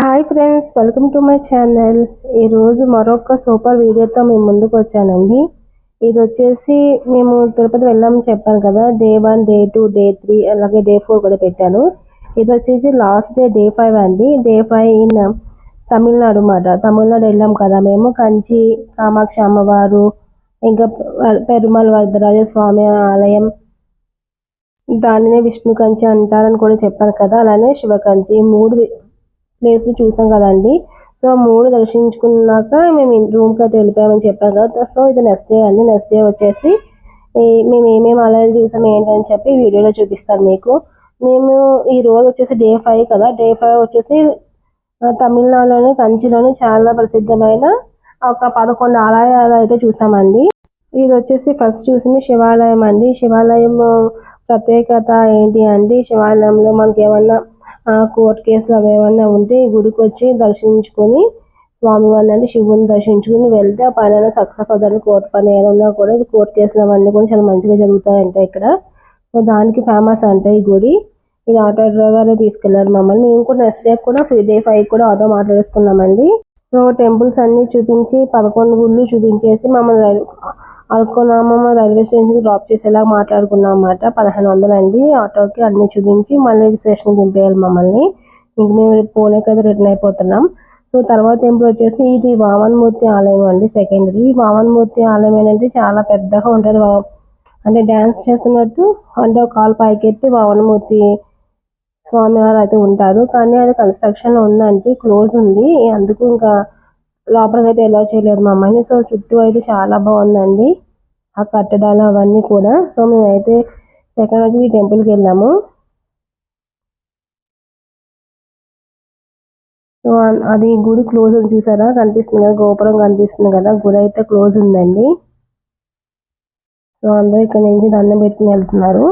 Hi friends welcome to my channel ఈరోజు మరొక super వీడియోతో మేము ముందుకు వచ్చానండి. ఇది వచ్చేసి మేము తిరుపతి వెళ్ళామని చెప్పాను కదా day one day two day three అలాగే డే ఫోర్ కూడా పెట్టాను. ఇది వచ్చేసి లాస్ట్ డే డే ఫైవ్ అండి. డే ఫైవ్ ఇన్ తమిళనాడు మాట తమిళనాడు వెళ్ళాం కదా మేము. కంచి కామాక్షి అమ్మవారు ఇంకా పెరుమల్ వరదరాజ స్వామి ఆలయం దానినే విష్ణు కంచి అంటారని కూడా చెప్పాను కదా. అలానే శివకంచి మూడు ప్లేస్లు చూసాం కదండి. సో మూడు దర్శించుకున్నాక మేము రూమ్కి అయితే వెళ్ళిపోయామని చెప్పాం కదా. సో ఇది నెక్స్ట్ డే అండి. నెక్స్ట్ డే వచ్చేసి మేము ఏమేమి ఆలయాలు చూసాం ఏంటని చెప్పి వీడియోలో చూపిస్తాను మీకు. మేము ఈ రోజు వచ్చేసి డే ఫైవ్ కదా. డే ఫైవ్ వచ్చేసి తమిళనాడులోని కంచిలోని చాలా ప్రసిద్ధమైన ఒక పదకొండు ఆలయాలు అయితే చూసామండి. ఇది వచ్చేసి ఫస్ట్ చూసింది శివాలయం అండి. శివాలయం ప్రత్యేకత ఏంటి అండి? శివాలయంలో మనకి ఏమన్నా కోర్టు కేసులు అవి ఏమన్నా ఉంటే ఈ గుడికి వచ్చి దర్శించుకొని స్వామివారిని అంటే శివుని దర్శించుకుని వెళ్తే ఆ పైన సక్సెస్ అవుతారు కోర్టు పని ఏదన్నా కూడా కోర్టు కేసులు అవన్నీ కూడా చాలా మంచిగా జరుగుతాయంట ఇక్కడ. సో దానికి ఫేమస్ అంట ఈ గుడి. ఇది ఆటో డ్రైవర్ తీసుకెళ్ళారు మమ్మల్ని. మేము కూడా నెక్స్ట్ డే కూడా ఫ్రీ డే ఫైవ్ కూడా ఆటో మాట్లాడేసుకున్నామండి. సో టెంపుల్స్ అన్ని చూపించి పదకొండు గుళ్ళు చూపించేసి మమ్మల్ని అనుకున్నాము రైల్వే స్టేషన్ డ్రాప్ చేసేలా మాట్లాడుకున్నాం అన్నమాట పదిహేను వందలు అండి. ఆటోకి అన్ని చూపించి మళ్ళీ స్టేషన్కి దింపేయాలి మమ్మల్ని. ఇంక మేము పోలేకైతే రిటర్న్ అయిపోతున్నాం. సో తర్వాత టెంపుల్ వచ్చేసి ఇది వామన్మూర్తి ఆలయం అండి సెకండరీ వామన్మూర్తి ఆలయం ఏంటంటే చాలా పెద్దగా ఉంటుంది. అంటే డ్యాన్స్ చేస్తున్నట్టు అంటే ఒక కాలు పైకెత్తి వామన్మూర్తి స్వామివారు అయితే ఉంటారు. కానీ అది కన్స్ట్రక్షన్ ఉందండి. క్లోజ్ ఉంది. అందుకు ఇంకా లోపలికి అయితే ఎలా చేయలేదు మా అమ్మాయిని. సో చుట్టూ అయితే చాలా బాగుందండి. ఆ కట్టడాలు అవన్నీ కూడా. సో మేమైతే సెకండ్ వచ్చి ఈ టెంపుల్కి వెళ్ళాము. సో అది గుడి క్లోజ్ ఉంది చూసారా? కనిపిస్తుంది కదా గోపురం కనిపిస్తుంది కదా. గుడి అయితే క్లోజ్ ఉందండి. సో అందరూ ఇక్కడ నుంచి దండం పెట్టుకుని వెళ్తున్నారు.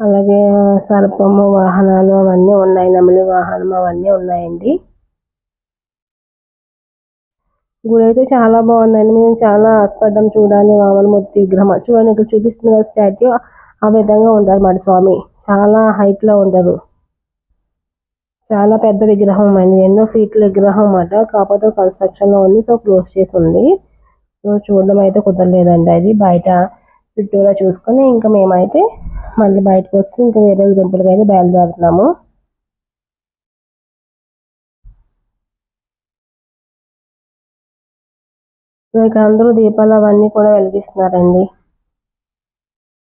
అలాగే సర్పము వాహనాలు అవన్నీ ఉన్నాయి. నెమలి వాహనం అవన్నీ ఉన్నాయండి. గుడి అయితే చాలా బాగుందండి. మేము చాలా ఆస్పదం చూడాలి. వామనమూర్తి విగ్రహం. చూడండి ఇక్కడ చూపిస్తుంది కదా స్టాట్యూ. ఆ విధంగా ఉంటారు మరి స్వామి. చాలా హైట్లో ఉంటారు. చాలా పెద్ద విగ్రహం అండి. ఎన్నో ఫీట్ల విగ్రహం అన్నమాట. కాకపోతే కన్స్ట్రక్షన్లో ఉంది. సో క్లోజ్ చేసి ఉంది. సో చూడడం అయితే కుదరలేదండి అది. బయట చుట్టూరా చూసుకొని ఇంకా మేమైతే మళ్ళీ బయటకు వచ్చి ఇంకా వేరే టెంపుల్కి అయితే బయలుదేరుతున్నాము. సో ఇక్కడ అందరూ దీపాలు అవన్నీ కూడా వెలిగిస్తున్నారండి.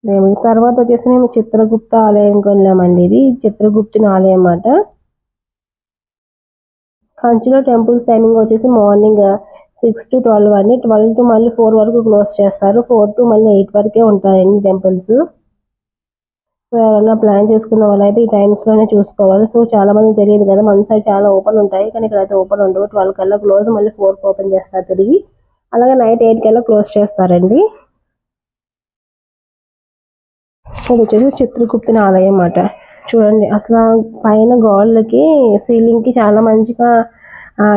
మేము తర్వాత వచ్చేసి మేము చిత్రగుప్త ఆలయంకి వెళ్ళామండి ఇది. చిత్రగుప్తుని ఆలయం అన్నమాట. కంచిలో టెంపుల్స్ టైమింగ్ వచ్చేసి మార్నింగ్ సిక్స్ టు ట్వెల్వ్ అండి. ట్వెల్వ్ టు మళ్ళీ ఫోర్ వరకు క్లోజ్ చేస్తారు. ఫోర్ టు మళ్ళీ ఎయిట్ వరకే ఉంటాయండి టెంపుల్స్. సో ఎవరైనా ప్లాన్ చేసుకున్న వాళ్ళైతే ఈ టైమ్స్లోనే చూసుకోవాలి. సో చాలా మంది తెలియదు కదా మన సైడ్ చాలా ఓపెన్ ఉంటాయి. కానీ ఇక్కడ అయితే ఓపెన్ ఉండవు. ట్వెల్వ్ కల్లా క్లోజ్ మళ్ళీ ఫోర్కి ఓపెన్ చేస్తారు తిరిగి. అలాగే నైట్ ఎయిట్ కల్లా క్లోజ్ చేస్తారండి. ఇది వచ్చేసి చిత్రగుప్తుని ఆలయం అన్నమాట చూడండి అసలు పైన గోడలకి సీలింగ్కి చాలా మంచిగా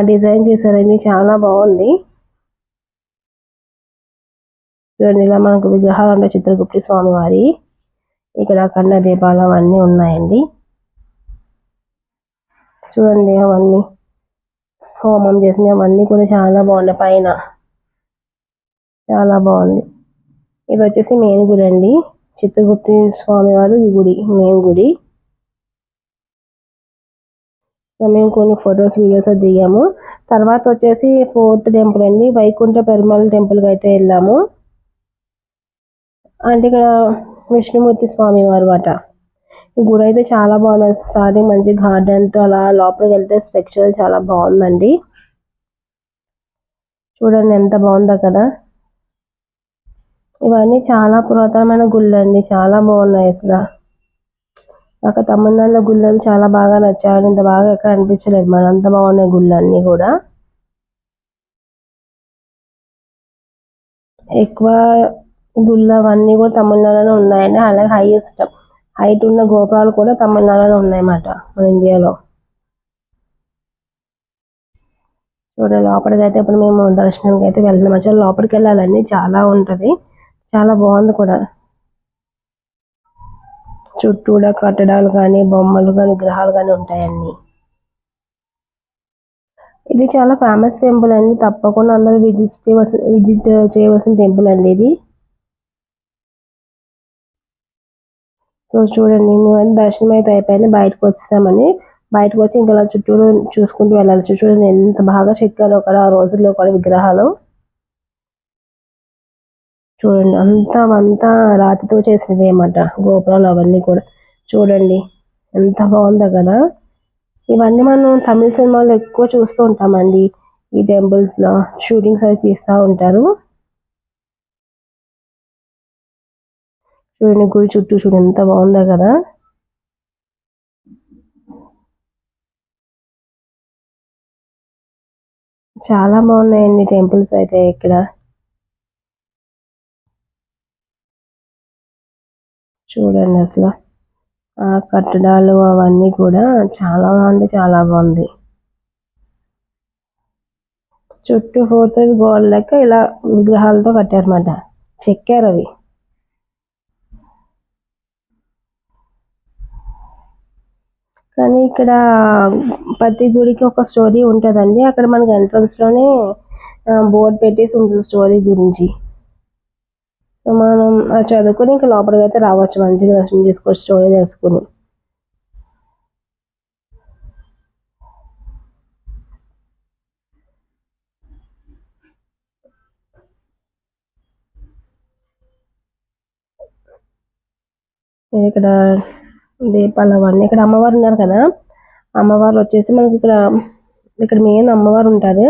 డిజైన్ చేశారండి. చాలా బాగుంది. చూడండి ఇలా మనకు విగ్రహాలు ఉంటాయి చిత్రగుప్తి స్వామి వారి ఇక్కడ కన్న దీపాలు అవన్నీ ఉన్నాయండి. చూడండి అవన్నీ హోమం చేసినవి అవన్నీ కూడా చాలా బాగున్నాయి పైన. చాలా బాగుంది. ఇది వచ్చేసి మెయిన్ గుడి అండి. చిత్రగుప్తి స్వామి వారు ఈ గుడి మెయిన్ గుడి. మేము కొన్ని ఫొటోస్ వీడియోస్ దిగాము. తర్వాత వచ్చేసి ఫోర్త్ టెంపుల్ అండి. వైకుంఠ పెరుమల టెంపుల్కి అయితే వెళ్ళాము. అంటే ఇక్కడ విష్ణుమూర్తి స్వామి వారు అట. ఈ గుడి అయితే చాలా బాగుంది. స్టార్టింగ్ మంచి గార్డెన్తో అలా లోపలికి వెళ్తే స్ట్రక్చర్ చాలా బాగుందండి. చూడండి ఎంత బాగుందో కదా. ఇవన్నీ చాలా పురాతనమైన గుళ్ళండి. చాలా బాగున్నాయి అసలు. నాకు తమిళనాడులో గుళ్ళని చాలా బాగా నచ్చాయి ఇంత బాగా ఎక్కడ అనిపించలేదు. మన అంత బాగున్నాయి గుళ్ళన్నీ కూడా. ఎక్కువ గుళ్ళు అవన్నీ కూడా తమిళనాడులో ఉన్నాయండి. అలాగే హైయెస్ట్ హైట్ ఉన్న గోపురాలు కూడా తమిళనాడులో ఉన్నాయన్నమాట మన ఇండియాలో. చూడండి లోపలికి అయితే ఇప్పుడు మేము దర్శనానికి అయితే వెళ్తున్నాం. లోపలికి వెళ్ళాలండి. చాలా ఉంటది. చాలా బాగుంది కూడా. చుట్టూరా కట్టడాలు కానీ బొమ్మలు కానీ విగ్రహాలు కానీ ఉంటాయండి ఇది చాలా ఫేమస్ టెంపుల్ అండి. తప్పకుండా అందరూ విజిట్ చేయవలసిన విజిట్ చేయవలసిన టెంపుల్ అండి ఇది. సో చూడండి మేము దర్శనం అయితే అయిపోయింది. బయటకు వచ్చామని బయటకు వచ్చి ఇంకా చుట్టూరు చూసుకుంటూ వెళ్ళాలి. చూడండి ఎంత బాగా చెక్కాలో అక్కడ ఆ రోజుల్లో కూడా విగ్రహాలు. చూడండి అంతా అంతా రాతితో చేసినవి అన్నమాట. గోపురాలు అవన్నీ కూడా. చూడండి ఎంత బాగుందో కదా. ఇవన్నీ మనం తమిళ సినిమాల్లో ఎక్కువ చూస్తూ ఉంటామండి. ఈ టెంపుల్స్లో షూటింగ్స్ అవి తీస్తూ ఉంటారు. చూడండి గుడి చుట్టూ చూడండి ఎంత బాగుందో కదా. చాలా బాగున్నాయండి టెంపుల్స్ అయితే ఇక్కడ. చూడండి అసలు. ఆ కట్టడాలు అవన్నీ కూడా చాలా బాగుంది చాలా బాగుంది. చుట్టూ ఫోర్ గోడ లెక్క ఇలా విగ్రహాలతో కట్టారన్నమాట. చెక్కారు అవి. కానీ ఇక్కడ ప్రతి గుడికి ఒక స్టోరీ ఉంటుందండి. అక్కడ మనకి ఎంట్రన్స్లోనే బోర్డు పెట్టేసి ఉంటుంది స్టోరీ గురించి. మనం చదువుకుని ఇంకా లోపలికి అయితే రావచ్చు. మంచిగా దర్శనం చేసుకోవచ్చు స్టోరీ తెలుసుకుని. ఇక్కడ దీపాలు అవన్నీ ఇక్కడ అమ్మవారు ఉన్నారు కదా? అమ్మవారు వచ్చేసి మనకి ఇక్కడ ఇక్కడ మెయిన్ అమ్మవారు ఉంటారు.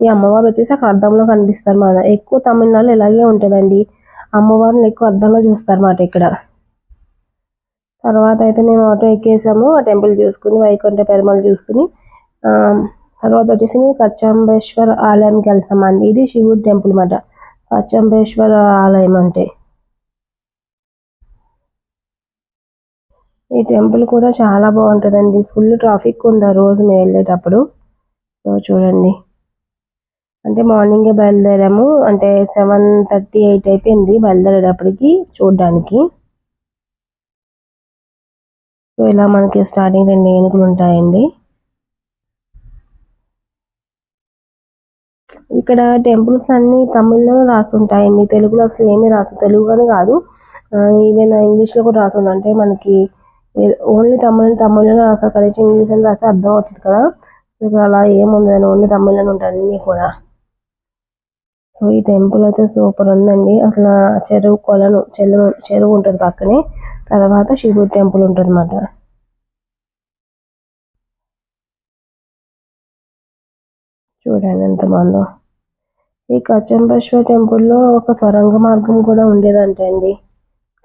ఈ అమ్మవారు వచ్చేసి అక్కడ అర్థంలో కనిపిస్తారు. మన ఎక్కువ తమిళనాడులో ఇలాగే ఉంటుందండి? అమ్మవారిని ఎక్కువ అద్దంలో చూస్తారు మాట ఇక్కడ. తర్వాత అయితే మేము ఆటో ఎక్కేసాము. ఆ టెంపుల్ చూసుకుని వైకుంఠ పెరుమల చూసుకుని తర్వాత వచ్చేసి కచ్చంబేశ్వర ఆలయంకి వెళ్తామండి ఇది శివుడు టెంపుల్ అన్నమాట. కచ్చంబేశ్వర ఆలయం అంటే. ఈ టెంపుల్ కూడా చాలా బాగుంటుందండి. ఫుల్ ట్రాఫిక్ ఉంది ఆ రోజు మేము వెళ్ళేటప్పుడు. సో చూడండి. అంటే మార్నింగే బయలుదేరాము. అంటే సెవెన్ థర్టీ ఎయిట్ అయిపోయింది బయలుదేరేటప్పటికి చూడడానికి. సో ఇలా మనకి స్టార్టింగ్ రెండు ఏనుగులు ఉంటాయండి. ఇక్కడ టెంపుల్స్ అన్ని తమిళ్ళో రాస్తుంటాయండి. తెలుగులో అసలు ఏమీ రాసు తెలుగులోనే కాదు. ఈవెన్ ఇంగ్లీష్లో కూడా రాస్తుంది. అంటే మనకి ఓన్లీ తమిళ తమిళ్ళో రాస్తారు. కనీసం ఇంగ్లీష్ అని రాస్తే అర్థం అవుతుంది కదా. సో అలా ఏముంది ఓన్లీ తమిళ్ళోనే ఉంటాయి అన్నీ కూడా. సో ఈ టెంపుల్ అయితే సూపర్ ఉందండి. అసలు చెరువు కొలను చెరువు చెరువు ఉంటుంది పక్కనే. తర్వాత శివుడి టెంపుల్ ఉంటుంది అన్నమాట చూడండి ఎంత బాగుందో. ఈ కచ్చంబేశ్వర టెంపుల్లో ఒక సొరంగ మార్గం కూడా ఉండేదంట అండి.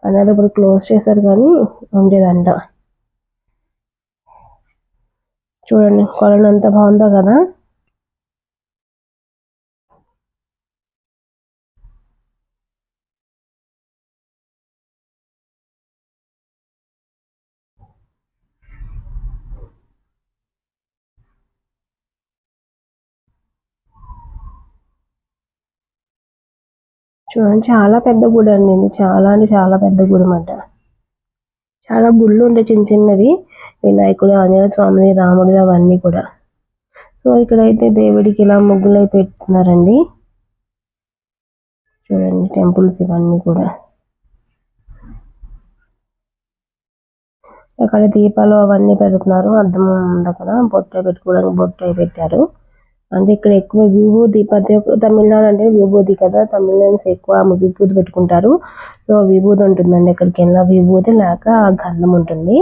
కానీ అది ఇప్పుడు క్లోజ్ చేశారు కానీ ఉండేదంట. చూడండి కొలను ఎంత బాగుందో కదా. చూడండి చాలా పెద్ద గుడి అండి ఇది. చాలా అంటే చాలా పెద్ద గుడి అన్నమాట. చాలా గుళ్ళు ఉంటాయి చిన్న చిన్నవి. వినాయకుడు ఆంజనేయ స్వామి రాముడు అవన్నీ కూడా. సో ఇక్కడైతే దేవుడికి ఇలా ముగ్గులు అయితే పెట్టుతున్నారండి చూడండి టెంపుల్స్ ఇవన్నీ కూడా. అక్కడ దీపాలు అవన్నీ పెడుతున్నారు. అద్దం దగ్గర బొట్టు పెట్టుకోవడానికి బొట్టు పెట్టారు. అంటే ఇక్కడ ఎక్కువ విభూతి ప్రతి ఒక్క తమిళనాడు అంటే విభూతి కదా తమిళన్స్ ఎక్కువ విభూతి పెట్టుకుంటారు. సో విభూతి ఉంటుందండి ఇక్కడికి వెళ్ళిన విభూతి లేక గంధం ఉంటుంది.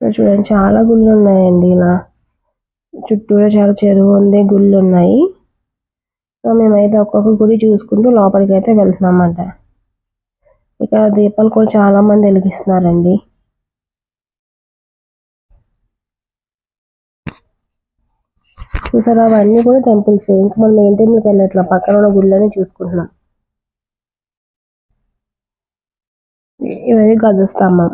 చూడండి చాలా గుళ్ళు ఉన్నాయండి ఇలా. చుట్టూరా చాలా చెరువు ఉంది గుళ్ళు ఉన్నాయి. సో మేమైతే ఒక్కొక్క గుడి చూసుకుంటూ లోపలికి అయితే వెళ్తున్నాం ఇక్కడ దీపాలు కూడా చాలా మంది వెలిగిస్తున్నారండి. చూసారా అవన్నీ కూడా టెంపుల్స్ ఇంకా మనం మెయిన్ టెంపుల్కి వెళ్ళట్లా? పక్కన ఉన్న గుళ్ళని చూసుకుంటున్నాం. ఇవన్నీ గజస్తంభం.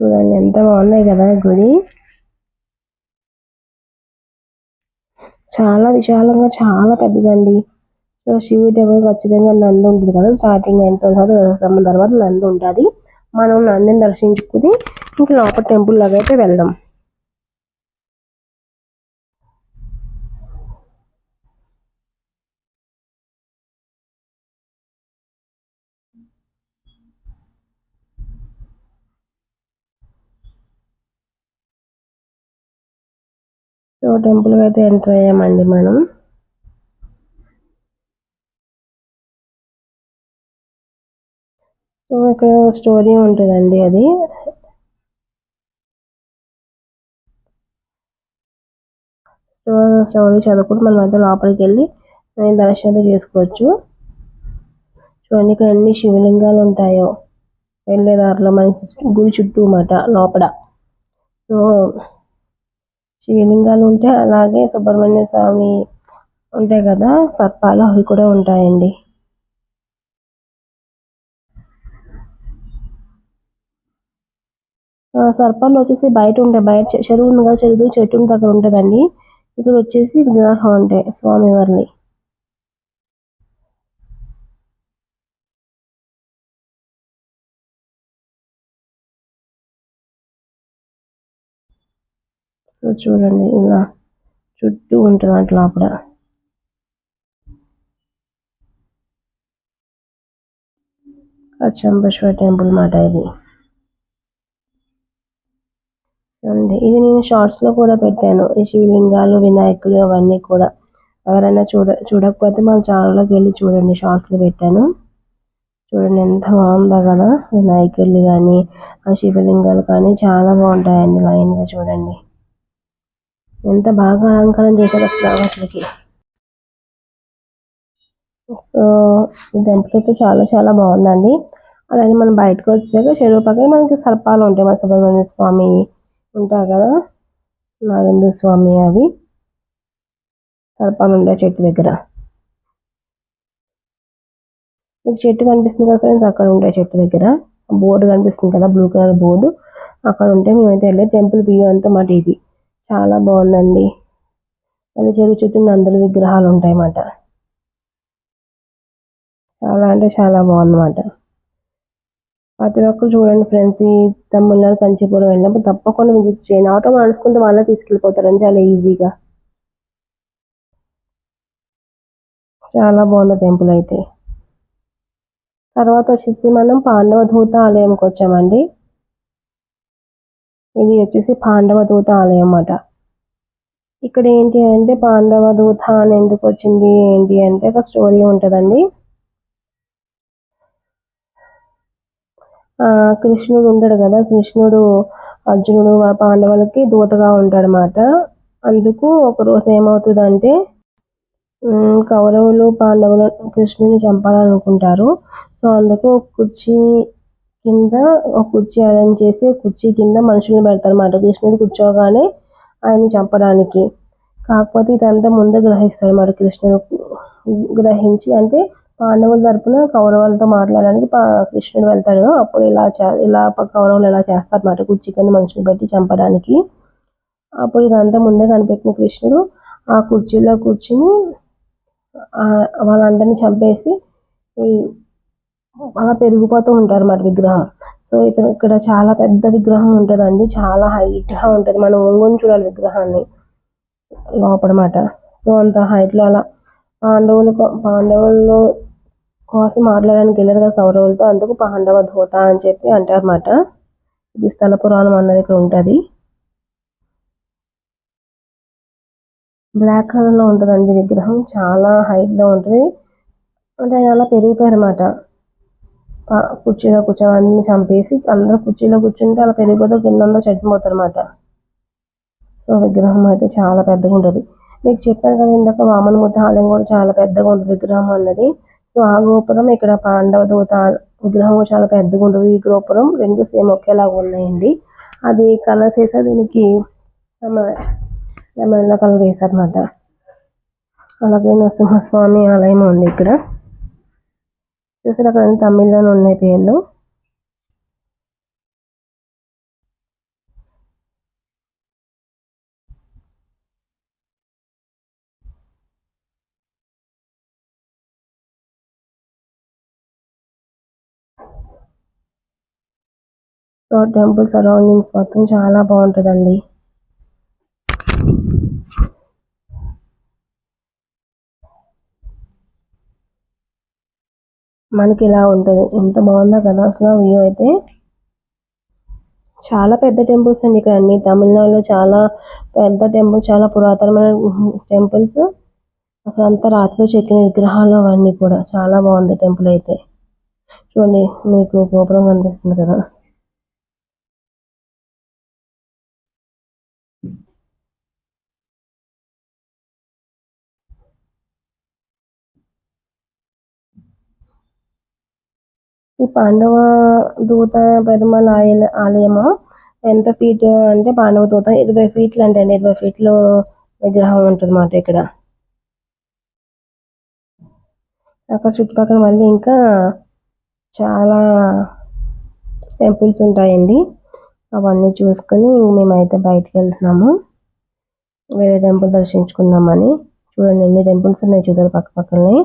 చూడండి ఎంత బాగున్నాయి కదా గుడి. చాలా విశాలంగా చాలా పెద్దదండి. సో శివుడి దగ్గర ఖచ్చితంగా నంది ఉంటుంది కదా స్టార్టింగ్ అయిన తర్వాత తర్వాత నంది ఉంటుంది. మనం నందిని దర్శించుకుని ఇంకా లోపల టెంపుల్ లాగా అయితే వెళ్దాం. సో టెంపుల్ అయితే ఎంటర్ అయ్యామండి మనం. సో ఇక్కడ స్టోరీ ఉంటుందండి అది. స్టోరీ చదువుకుంటూ మనం అయితే లోపలికి వెళ్ళి దర్శనం చేసుకోవచ్చు. చూడండి ఇక్కడ ఎన్ని శివలింగాలు ఉంటాయో. వెళ్ళే దారిలో మనకి గుడి చుట్టూ మాట లోపల. సో శివలింగాలు ఉంటే అలాగే సుబ్రహ్మణ్య స్వామి ఉంటాయి కదా సర్పాలు అవి కూడా ఉంటాయండి. సర్పాలు వచ్చేసి బయట ఉంటాయి బయట చెరువు ఉంది కదా చెరువు చెట్టు దగ్గర ఉంటుందండి. ఇక్కడ వచ్చేసి విగ్రహం ఉంటాయి స్వామివారిని సో చూడండి ఇలా చుట్టూ ఉంటుంది అట్లా లోపల అచ్చంబేశ్వర టెంపుల్ మాట ఇది. చూడండి ఇది నేను షార్ట్స్లో కూడా పెట్టాను. ఈ శివలింగాలు వినాయకులు అవన్నీ కూడా. ఎవరైనా చూడ చూడకపోతే మన ఛానల్లోకి వెళ్ళి చూడండి షార్ట్స్లో పెట్టాను. చూడండి ఎంత బాగుందో కదా. వినాయకులు కానీ ఆ శివలింగాలు కానీ చాలా బాగుంటాయండి లైన్గా చూడండి. ఎంత బాగా అలంకారం చేశారు అసలు సో ఇది టెంపుల్ అయితే చాలా చాలా బాగుందండి. అలాగే మనం బయటకు వచ్చాక చెరువు పక్కన మనకి సర్పాలు ఉంటాయి. మన సుబ్రహ్మణ్య స్వామి ఉంటారు కదా నాగేంద్ర స్వామి అవి. సర్పాలు ఉంటాయి చెట్టు దగ్గర. మీకు చెట్టు కనిపిస్తుంది కదా ఫ్రెండ్స్ అక్కడ ఉంటాయి చెట్టు దగ్గర. బోర్డు కనిపిస్తుంది కదా బ్లూ కలర్ బోర్డు. అక్కడ ఉంటే మేమైతే వెళ్ళే టెంపుల్ వ్యూ అంతా మాట ఇది చాలా బాగుందండి. మళ్ళీ చెరువు చుట్టూ నందుల విగ్రహాలు ఉంటాయి అన్నమాట చాలా అంటే చాలా బాగుందన్నమాట. ప్రతి ఒక్కరు చూడండి ఫ్రెండ్స్ ఈ తమిళనాడు కంచిపురం వెళ్ళినప్పుడు తప్పకుండా విజిట్ చేయండి. ఆటో నడుచుకుంటే వాళ్ళే తీసుకెళ్ళిపోతారని చాలా ఈజీగా. చాలా బాగుంది టెంపుల్ అయితే. తర్వాత వచ్చేసి మనం పాండవ దూత ఆలయంకి వచ్చామండి. ఇది వచ్చేసి పాండవ దూత ఆలయం అన్నమాట ఇక్కడ ఏంటి అంటే పాండవ దూత అని ఎందుకు వచ్చింది ఏంటి అంటే ఒక స్టోరీ ఉంటుందండి. కృష్ణుడు ఉంటాడు కదా కృష్ణుడు అర్జునుడు పాండవులకి దూతగా ఉంటాడనమాట అందుకు ఒకరోజు ఏమవుతుందంటే కౌరవులు పాండవులు కృష్ణుని చంపాలనుకుంటారు. సో అందుకు కుర్చీ కింద ఒక కుర్చీ అరేంజ్ చేసి కుర్చీ కింద మనుషులను పెడతారు అన్నమాట కృష్ణుడు కూర్చోగానే ఆయన చంపడానికి. కాకపోతే ఇదంతా ముందే గ్రహిస్తారు మరి కృష్ణుడు. గ్రహించి అంటే పాండవుల తరపున కౌరవులతో మాట్లాడడానికి కృష్ణుడు వెళ్తాడు. అప్పుడు ఇలా ఇలా కౌరవులు ఇలా చేస్తారన్నమాట కుర్చీ కింద మనుషులు పెట్టి చంపడానికి. అప్పుడు ఇదంతా ముందే కనిపెట్టిన కృష్ణుడు ఆ కుర్చీలో కూర్చుని వాళ్ళందరినీ చంపేసి అలా పెరిగిపోతూ ఉంటారు అన్నమాట విగ్రహం. సో ఇతను ఇక్కడ చాలా పెద్ద విగ్రహం ఉంటుందండి. చాలా హైట్గా ఉంటుంది. మనం ఒంగొని చూడాలి విగ్రహాన్ని లోపడమాట. సో అంత హైట్లో అలా పాండవులు పాండవులు కోసం మాట్లాడడానికి వెళ్ళారు కదా కౌరవులతో అందుకు పాండవ ధోత అని చెప్పి అంటారన్నమాట. ఇది స్థల పురాణం అన్నది ఇక్కడ ఉంటుంది. బ్లాక్ కలర్లో ఉంటుందండి విగ్రహం. చాలా హైట్లో ఉంటుంది. అంటే ఆయన అలా పెరిగిపోయారన్నమాట. కుర్చీలో కూర్చొని చంపేసి అందరూ కుర్చీలో కూర్చుంటే అలా పెరిగిపోతే కింద చచ్చిపోతారు అనమాట సో విగ్రహం అయితే చాలా పెద్దగా ఉంటుంది. మీకు చెప్పాను కదా ఇందాక వామన ఆలయం కూడా చాలా పెద్దగా ఉంటుంది విగ్రహం అన్నది. సో ఆ గోపురం ఇక్కడ పాండవ దూత విగ్రహం చాలా పెద్దగా ఉంటుంది. ఈ గోపురం రెండు సేమ్ ఒకేలాగా ఉన్నాయండి. అది కలర్ వేసా దీనికి లెమన్ కలర్ వేసారనమాట అలాగే నరసింహస్వామి ఆలయం ఉంది ఇక్కడ. చూసారు అక్కడ తమిళ్ళోనే ఉన్నాయి పేర్లు. సో టెంపుల్ సరౌండింగ్స్ మొత్తం చాలా బాగుంటుందండి. మనకి ఇలా ఉంటుంది. ఎంత బాగుందో కదా అసలు వ్యూ అయితే చాలా పెద్ద టెంపుల్స్ అండి ఇక్కడ అన్ని. తమిళనాడులో చాలా పెద్ద టెంపుల్ చాలా పురాతనమైన టెంపుల్స్. అసలు అంతా రాత్రిలో చెక్కిన విగ్రహాలు అవన్నీ కూడా చాలా బాగుంది టెంపుల్ అయితే. చూడండి మీకు గోపురం కనిపిస్తుంది కదా. ఈ పాండవ దూత పెరుమాళ్ ఆలయ ఆలయము? ఎంత ఫీట్ అంటే పాండవ దూత? ఇరవై ఫీట్లు అంటే ఇరవై ఫీట్లు విగ్రహం ఉంటుంది ఇక్కడ. అక్కడ చుట్టుపక్కల మళ్ళీ ఇంకా చాలా టెంపుల్స్ ఉంటాయండి. అవన్నీ చూసుకొని మేమైతే బయటకు వెళ్తున్నాము. వేరే టెంపుల్ దర్శించుకుందామని. చూడండి ఎన్ని టెంపుల్స్ ఉన్నాయి చూసారు పక్క పక్కనే.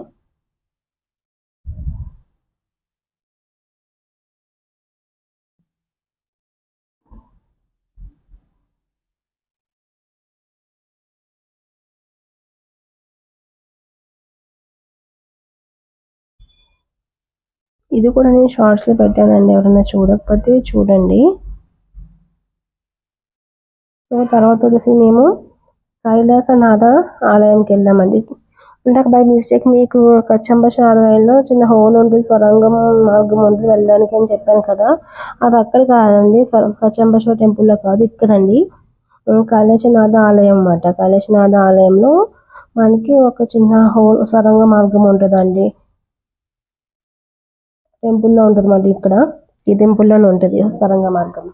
ఇది కూడా నేను షార్ట్స్లో పెట్టానండి ఎవరైనా చూడకపోతే చూడండి. సో తర్వాత వచ్చేసి మేము కైలాసనాథ ఆలయంకి వెళ్ళామండి. ఇందాక బై మిస్టేక్ మీకు కచ్చంబశ ఆలయంలో చిన్న హోల్ ఉంటుంది స్వరంగం మార్గం ఉంటుంది వెళ్ళడానికి అని చెప్పాను కదా. అది అక్కడ కాదండి కచ్చంబశ్వర టెంపుల్లో కాదు ఇక్కడండి. కైలాసనాథ ఆలయం అన్నమాట. కైలాసనాథ ఆలయంలో మనకి ఒక చిన్న హోల్ స్వరంగ మార్గం ఉంటుందండి. టెంపుల్లో ఉంటుంది మరి ఇక్కడ. ఈ టెంపుల్లోనే ఉంటుంది సరంగ మార్గం.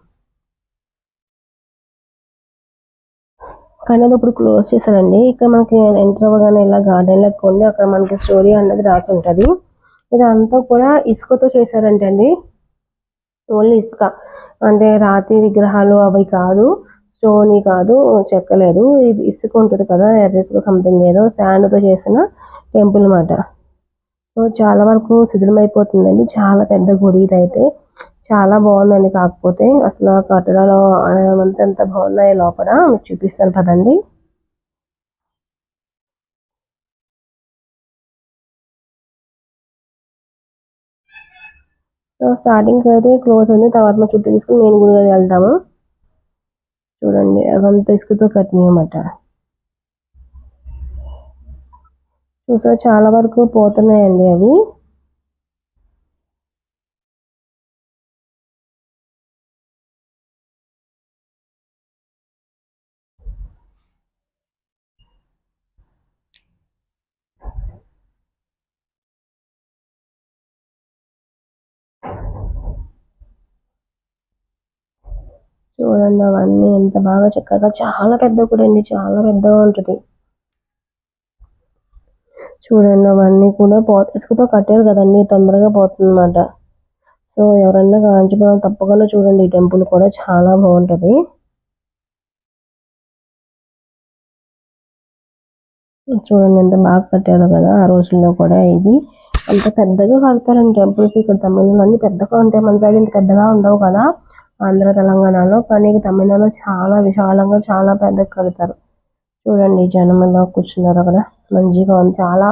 కానీ అది ఇప్పుడు క్లోజ్ చేశారండి. ఇక్కడ మనకి ఎంటర్ అవ్వగానే ఇలా గార్డెన్ లెక్క ఉంది. అక్కడ మనకి స్టోరీ అన్నది రాసి ఉంటుంది. ఇదంతా కూడా ఇసుకతో చేశారంటండి ఓన్లీ ఇసుక. అంటే రాతి విగ్రహాలు అవి కాదు స్టోన్ కాదు చెక్కలేదు. ఇది ఇసుక ఉంటుంది కదా ఎర్ర ఇసుక సంథింగ్ ఏదో శాండ్తో చేసిన టెంపుల్ అన్నమాట. సో చాలా వరకు శిథిలమైపోతుందండి. చాలా పెద్ద గుడి ఇదైతే. చాలా బాగుందండి కాకపోతే. అసలు కట్టడాలు అంత ఎంత బాగున్నాయి లోపల మీకు చూపిస్తాను పదండి. సో స్టార్టింగ్ అయితే క్లోజ్ ఉంది. తర్వాత మా చుట్టూ తీసుకుని నేను కూడా వెళ్తాము. చూడండి అవంతా ఇసుకతో కట్టినాయి అన్నమాట చూసారా చాలా వరకు పోతున్నాయండి అవి. చూడండి అవన్నీ ఎంత బాగా చక్కగా చాలా పెద్ద కూడా అండి చాలా పెద్దగా ఉంటుంది. చూడండి అవన్నీ కూడా పో ఇసుకతో కట్టారు కదండి తొందరగా పోతుందన్నమాట. సో ఎవరన్నా కాంచీపురం తప్పకుండా చూడండి ఈ టెంపుల్ కూడా చాలా బాగుంటుంది. చూడండి ఎంత బాగా కట్టారు కదా ఆ రోజుల్లో కూడా ఇది. అంత పెద్దగా కడతారండి టెంపుల్స్ ఇక్కడ. తమిళనాడు అన్ని పెద్దగా ఉంటాయి. మన సైడ్ ఇంత పెద్దగా ఉండవు కదా ఆంధ్ర తెలంగాణలో. కానీ తమిళనాడులో చాలా విశాలంగా చాలా పెద్దగా కడతారు. చూడండి జనం ఎలా కూర్చున్నారు అక్కడ. మంచిగా ఉంది. చాలా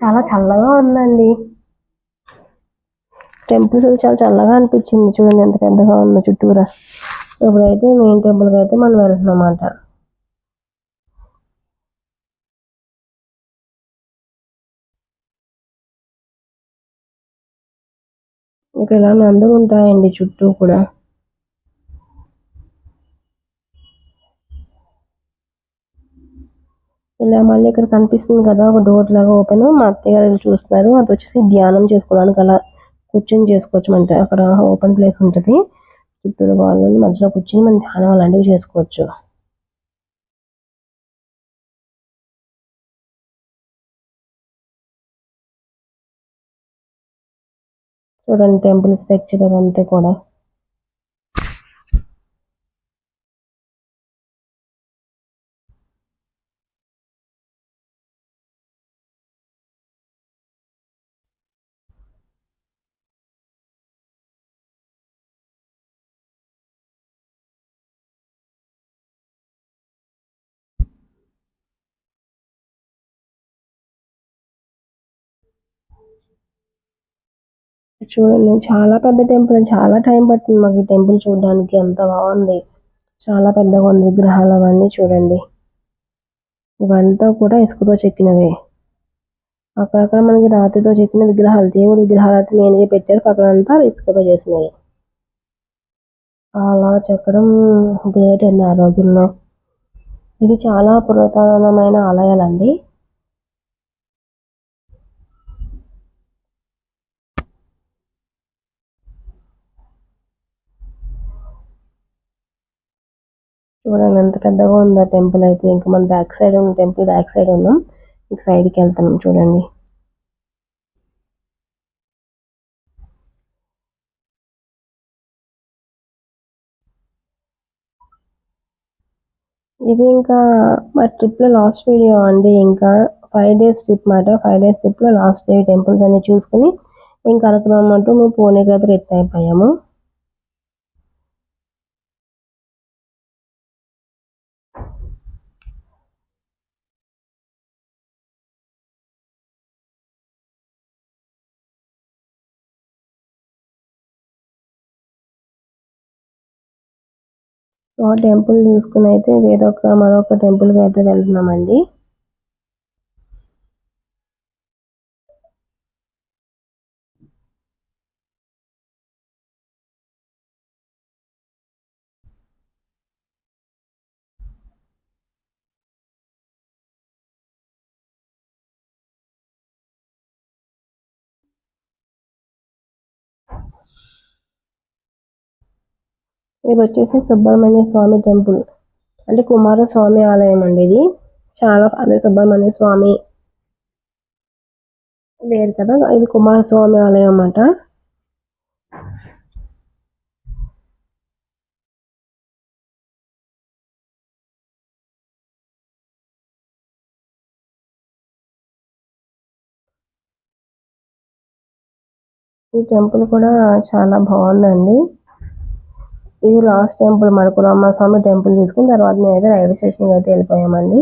చాలా చల్లగా ఉందండి. టెంపుల్స్ చాలా చల్లగా అనిపించింది చూడండి ఎంత పెద్దగా ఉందో చుట్టూరా. ఇప్పుడైతే మెయిన్ టెంపుల్కి అయితే మనం వెళ్తున్నాం అన్నమాట ఇక్కడ ఇలా ఉంటాయండి చుట్టూ కూడా. ఇలా మళ్ళీ ఇక్కడ కనిపిస్తుంది కదా ఒక డోర్ లాగా ఓపెన్ మా అత్తయ్య గారు చూస్తున్నారు. అది వచ్చేసి ధ్యానం చేసుకోవడానికి అలా కూర్చొని చేసుకోవచ్చు అంటే అక్కడ ఓపెన్ ప్లేస్ ఉంటుంది. చుట్టూరు వాళ్ళని మధ్యలో కూర్చొని మనం ధ్యానం అలాంటివి చేసుకోవచ్చు. చూడండి టెంపుల్ స్ట్రక్చర్ అంతే కూడా. చూడండి చాలా పెద్ద టెంపుల్ చాలా టైం పట్టింది మాకు ఈ టెంపుల్ చూడడానికి. ఎంత బాగుంది. చాలా పెద్దగా ఉంది విగ్రహాలు అవన్నీ చూడండి. ఇవంతా కూడా ఇసుకతో చెక్కినవే. అక్కడక్కడ మనకి రాతితో చెక్కిన విగ్రహాలు దేవుడి విగ్రహాలు అయితే మెయిన్గా పెట్టారు. పక్కన అంతా ఇసుకతో చేసినవి. అలా చెక్కడం గ్రేట్ అండి ఆ రోజుల్లో. ఇవి చాలా పురాతనమైన ఆలయాలండి. చూడండి ఎంత పెద్దగా ఉందా టెంపుల్ అయితే. ఇంకా మన బ్యాక్ సైడ్ ఉన్న టెంపుల్ బ్యాక్ సైడ్ ఉన్నాం. ఇంక సైడ్కి వెళ్తున్నాం చూడండి. ఇది ఇంకా మా ట్రిప్లో లాస్ట్ వీడియో అండి. ఇంకా ఫైవ్ డేస్ ట్రిప్ మాట. ఫైవ్ డేస్ ట్రిప్లో లాస్ట్ డే టెంపుల్స్ అన్ని చూసుకుని ఇంకా అనుకున్నామంటూ మేము పూణేకి అయితే రిటర్న్ అయిపోయాము. ఆ టెంపుల్ చూసుకుని అయితే వేరొక మరొక టెంపుల్కి అయితే వెళ్తున్నామండి. ఇది వచ్చేసి సుబ్రహ్మణ్య స్వామి టెంపుల్. అంటే కుమారస్వామి ఆలయం అండి ఇది. చాలా అదే సుబ్రహ్మణ్య స్వామి వేరు కదా. ఇది కుమారస్వామి ఆలయం అన్నమాట. ఈ టెంపుల్ కూడా చాలా బాగుందండి. ఇది last temple Madakurama Swamy temple తీసుకుని తర్వాత మేము అయితే రైల్వే స్టేషన్ అయితే వెళ్ళిపోయామండి.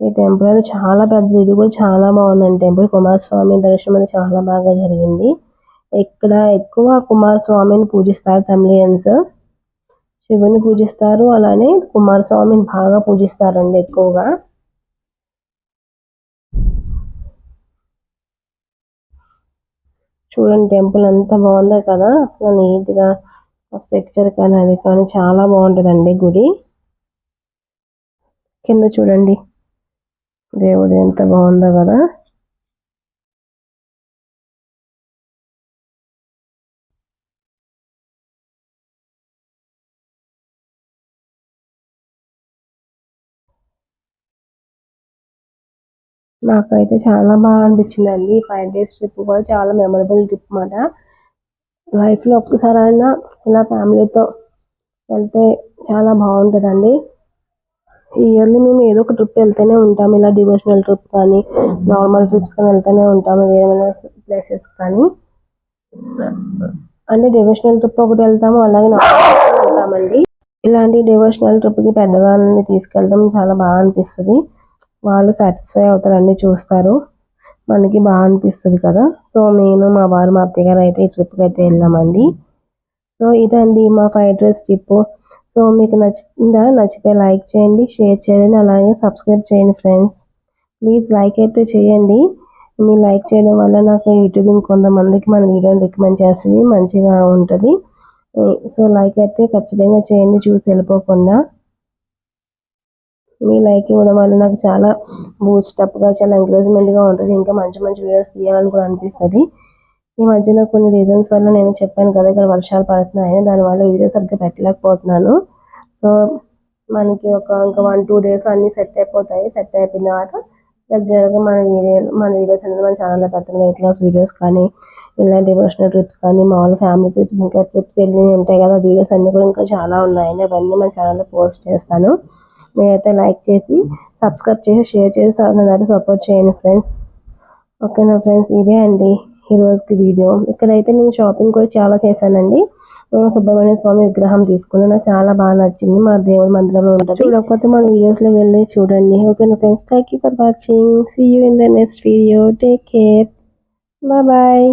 ఈ టెంపుల్ అయితే చాలా పెద్దది. ఇది కూడా చాలా బాగుందండి టెంపుల్. కుమారస్వామి దర్శనం అయితే చాలా బాగా జరిగింది. ఇక్కడ ఎక్కువ కుమారస్వామిని పూజిస్తారు తమిళియన్స్. శివుని పూజిస్తారు. అలానే కుమారస్వామిని బాగా పూజిస్తారండి ఎక్కువగా. చూడండి టెంపుల్ ఎంత బాగుందో కదా. అసలు నీట్గా స్ట్రక్చర్ కానీ అది కానీ చాలా బాగుంటుందండి గుడి. కింద చూడండి. దేవుడు ఎంత బాగుందో కదా. నాకైతే చాలా బాగా అనిపించిందండి. ఫైవ్ డేస్ ట్రిప్ కూడా చాలా మెమరబుల్ ట్రిప్ అన్నమాట. లైఫ్లో ఒక్కసారైనా ఇలా ఫ్యామిలీతో వెళ్తే చాలా బాగుంటుందండి. ఇయర్లీ మేము ఏదో ఒక ట్రిప్ వెళ్తూనే ఉంటాము ఇలా డివోషనల్ ట్రిప్ కానీ నార్మల్ ట్రిప్స్ కానీ వెళ్తూనే ఉంటాము వేరే ప్లేసెస్ కానీ. అంటే డివోషనల్ ట్రిప్ ఒకటి వెళ్తాము అలాగే వెళ్తామండి. ఇలాంటి డివోషనల్ ట్రిప్కి పెద్దవాళ్ళని తీసుకెళ్ళడం చాలా బాగా అనిపిస్తుంది. వాళ్ళు సాటిస్ఫై అవుతారు అన్ని చూస్తారు. మనకి బాగా అనిపిస్తుంది కదా. సో నేను మా వారు మా అత్తయ్య గారు అయితే ఈ ట్రిప్కి అయితే వెళ్ళామండి. సో ఇదండి మా ఫ్రైడ్ రైస్ ట్రిప్ సో మీకు నచ్చిందా నచ్చితే లైక్ చేయండి షేర్ చేయండి అలాగే సబ్స్క్రైబ్ చేయండి ఫ్రెండ్స్ ప్లీజ్ లైక్ అయితే చేయండి. మీరు లైక్ చేయడం వల్ల నాకు యూట్యూబ్ ఇంకొంతమందికి మన వీడియోని రికమెండ్ చేస్తుంది మంచిగా ఉంటుంది. సో లైక్ అయితే ఖచ్చితంగా చేయండి చూసి వెళ్ళిపోకుండా. మీ లైక్ ఇవ్వడం వల్ల నాకు చాలా బూస్టప్గా చాలా ఎంకరేజ్మెంట్గా ఉంటుంది. ఇంకా మంచి మంచి వీడియోస్ తీయాలని కూడా అనిపిస్తుంది. ఈ మధ్యన కొన్ని రీజన్స్ వల్ల నేను చెప్పాను కదా ఇక్కడ వర్షాలు పడుతున్నాయని. దానివల్ల వీడియో సరిగ్గా పెట్టలేకపోతున్నాను. సో మనకి ఒక ఇంకా వన్ టూ డేస్ అన్నీ సెట్ అయిపోతాయి. సెట్ అయిపోయిన తర్వాత రెగ్యులర్గా మన వీడియో మన వీడియోస్ అనేది మన ఛానల్లో పెడతాను. వెయిట్ లాస్ వీడియోస్ కానీ ఇలా డివోషనల్ ట్రిప్స్ కానీ మామూలు ఫ్యామిలీ ట్రిప్స్ ఇంకా ట్రిప్స్ వెళ్ళినవి ఉంటాయి కదా వీడియోస్ అన్నీ కూడా ఇంకా చాలా ఉన్నాయి. అవన్నీ మన ఛానల్లో పోస్ట్ చేస్తాను. మీరైతే లైక్ చేసి సబ్స్క్రైబ్ చేసి షేర్ చేసి అందరూ సపోర్ట్ చేయండి ఫ్రెండ్స్. ఓకేనా ఫ్రెండ్స్? ఇదే అండి ఈరోజుకి వీడియో. ఇక్కడైతే నేను షాపింగ్ కూడా చాలా చేశానండి. సుబ్రహ్మణ్య స్వామి విగ్రహం తీసుకున్నాను. నాకు చాలా బాగా నచ్చింది. మా దేవుడి మందిరంలో ఉంటుంది. చూడకపోతే మన వీడియోస్లో వెళ్ళి చూడండి. ఓకేనా friends? Thank you for watching see you in the next video take care bye